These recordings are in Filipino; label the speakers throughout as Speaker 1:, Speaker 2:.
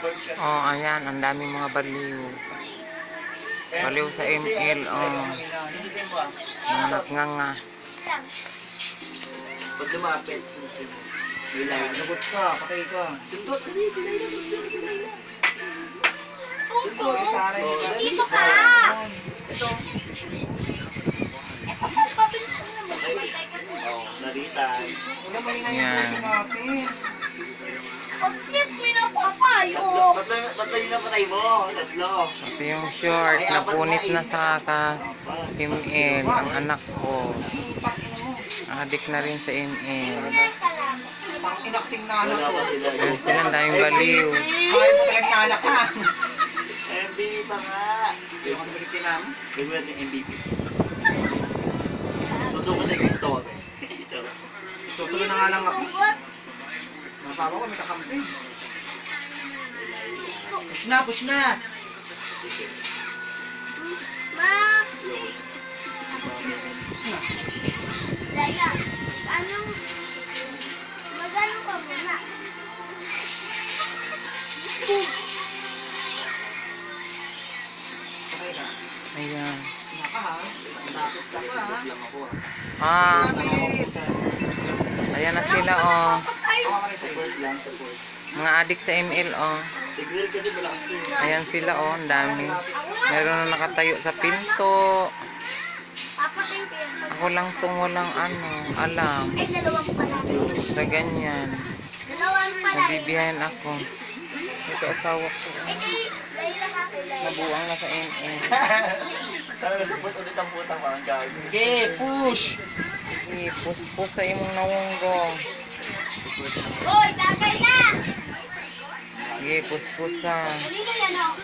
Speaker 1: Oh, ayan, ang daming mga baliw. Baliw sa ML, oh. Mga naknganga.
Speaker 2: Pag lumapit, Nilay.
Speaker 3: Sagot ka, patay ka.
Speaker 2: Sundot, sundot.
Speaker 4: Dito ka.
Speaker 2: Ito.
Speaker 4: Eh, papa, pabilis mo na magpapatay ka Obvious mo na papayo.
Speaker 2: Tatlo, tatlo, yung napatay mo. Tatlo.
Speaker 1: Ito yung short, napunit na sa ka ML, ang anak ko. Adik na rin sa ML.
Speaker 3: Inaksing na anak ko.
Speaker 1: Ayan sila, ang daming baliw.
Speaker 3: Ayaw mo talagang anak ka.
Speaker 2: MVP pa nga.
Speaker 3: Hindi ako nabalik namin.
Speaker 2: Gawin natin yung MVP. Susuko na yung. Charot.
Speaker 3: Susunod na nga lang ako. Mapapa ko, may kakampi. Push na, push na.
Speaker 4: Ma. Daya. Anong... Magano ka muna?
Speaker 3: Patay ka.
Speaker 1: Ayan.
Speaker 2: Ah.
Speaker 1: Ayan na sila, oh.
Speaker 2: Support lang, support.
Speaker 1: Mga adik sa ML, oh.
Speaker 2: Eh.
Speaker 1: Ayan sila, oh, ang dami. Meron na nakatayo sa pinto. Ako lang tong walang ano, alam. Sa ganyan. Nabibiyahin ako. Ito asawa ko.
Speaker 4: Eh.
Speaker 1: Nabuang na sa ML.
Speaker 2: Talaga support ulit ang putang gawin.
Speaker 3: Okay, push.
Speaker 1: Sige, puspos sa imong nawunggo.
Speaker 4: Hoy, tagay na!
Speaker 1: Sige, puspusa.
Speaker 4: Dali na yan, oh.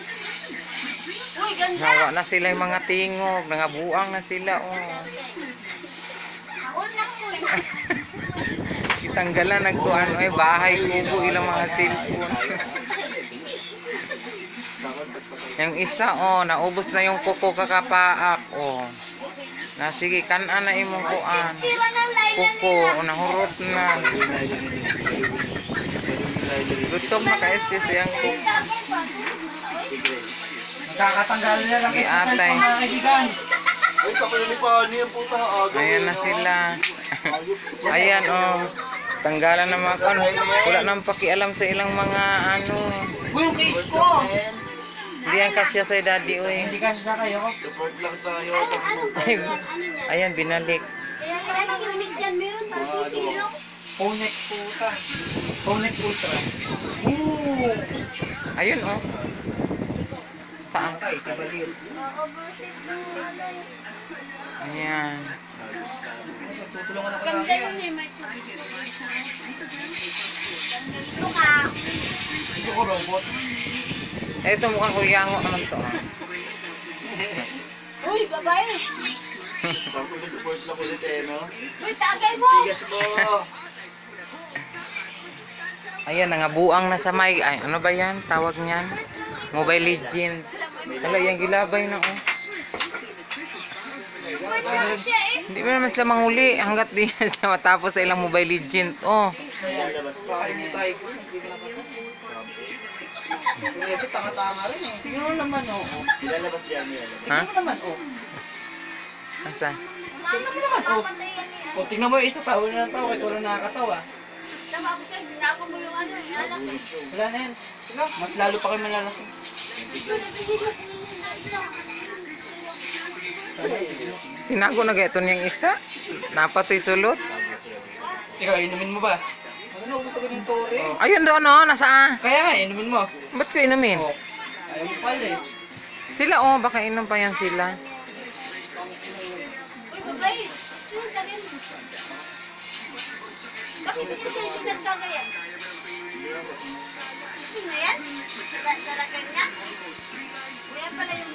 Speaker 4: Uy, ganda!
Speaker 1: Nawa na sila yung mga tingog. Nangabuang na sila, oh. Kitanggalan nagko ano ay bahay kubo ilang mga cellphone. yung isa oh, naubos na yung kuko kakapaak oh. Na sige kanan na imong kuan. Kuko nahurot na. Gutom na ka sis yang kuko.
Speaker 3: Nakakatanggal na lang
Speaker 1: atay.
Speaker 3: pa mga kaibigan.
Speaker 2: Putang aga.
Speaker 1: Ayan na sila. Ayan oh. Tanggalan na mga kon. Wala nang pakialam sa ilang mga ano.
Speaker 3: Uy, yung case ko.
Speaker 1: Hindi yan kasya sa daddy oy.
Speaker 3: Hindi kasi sa kayo.
Speaker 2: Support lang tayo.
Speaker 4: Ano? Ano
Speaker 1: ayan binalik.
Speaker 4: Kaya kaya ang unique dyan, meron pang PC, no?
Speaker 3: Phonex. Phonex Ultra.
Speaker 1: Ayun oh. Saan?
Speaker 4: Ano eh.
Speaker 1: Ayan.
Speaker 3: Tutulungan ako
Speaker 4: Ganda
Speaker 3: lagi.
Speaker 4: yun eh, may Ito ka.
Speaker 3: Ito ko robot.
Speaker 1: Ito mukhang kuyango naman to. ah.
Speaker 4: Uy, babae.
Speaker 2: Pag support lang ulit eh, no?
Speaker 4: Uy, tagay mo.
Speaker 2: Tigas mo!
Speaker 1: Ayan, nangabuang na sa may... Ay, ano ba yan? Tawag niyan? Mobile Legends. Hala, yan gilabay na oh. Hindi mo naman sila manguli hanggat di sila matapos sa ilang Mobile Legend. Oh.
Speaker 3: Kasi tanga-tanga rin eh. Tingnan mo naman oh.
Speaker 2: Ilalabas dyan, ilalabas.
Speaker 1: Ha?
Speaker 3: Tingnan mo naman oh.
Speaker 1: Asa?
Speaker 3: Tingnan mo naman oh.
Speaker 4: Papatayan niya.
Speaker 3: O, tingnan mo yung isa, tawa na ng tawa, kahit wala nakakatawa.
Speaker 4: Tama ko siya, ginago mo yung ano, yung eh.
Speaker 3: Wala na yan. Mas lalo pa kayo malalasing.
Speaker 4: Ko isa.
Speaker 1: Tinago na gaito niyang isa. Napatoy sulot.
Speaker 3: Ikaw, inumin mo ba?
Speaker 5: Ano ubus agad yung tore?
Speaker 3: Oh.
Speaker 1: Ayun doon oh, nasa
Speaker 3: Kaya nga, inumin mo.
Speaker 1: Ba't ko inumin?
Speaker 3: Oh. Mo pala eh.
Speaker 1: Sila oh, baka inom pa yan sila.
Speaker 4: Babae. Yung tagay mo. Hindi kayo nagkagayan? Sino yan? Sa niya? Kaya pala yung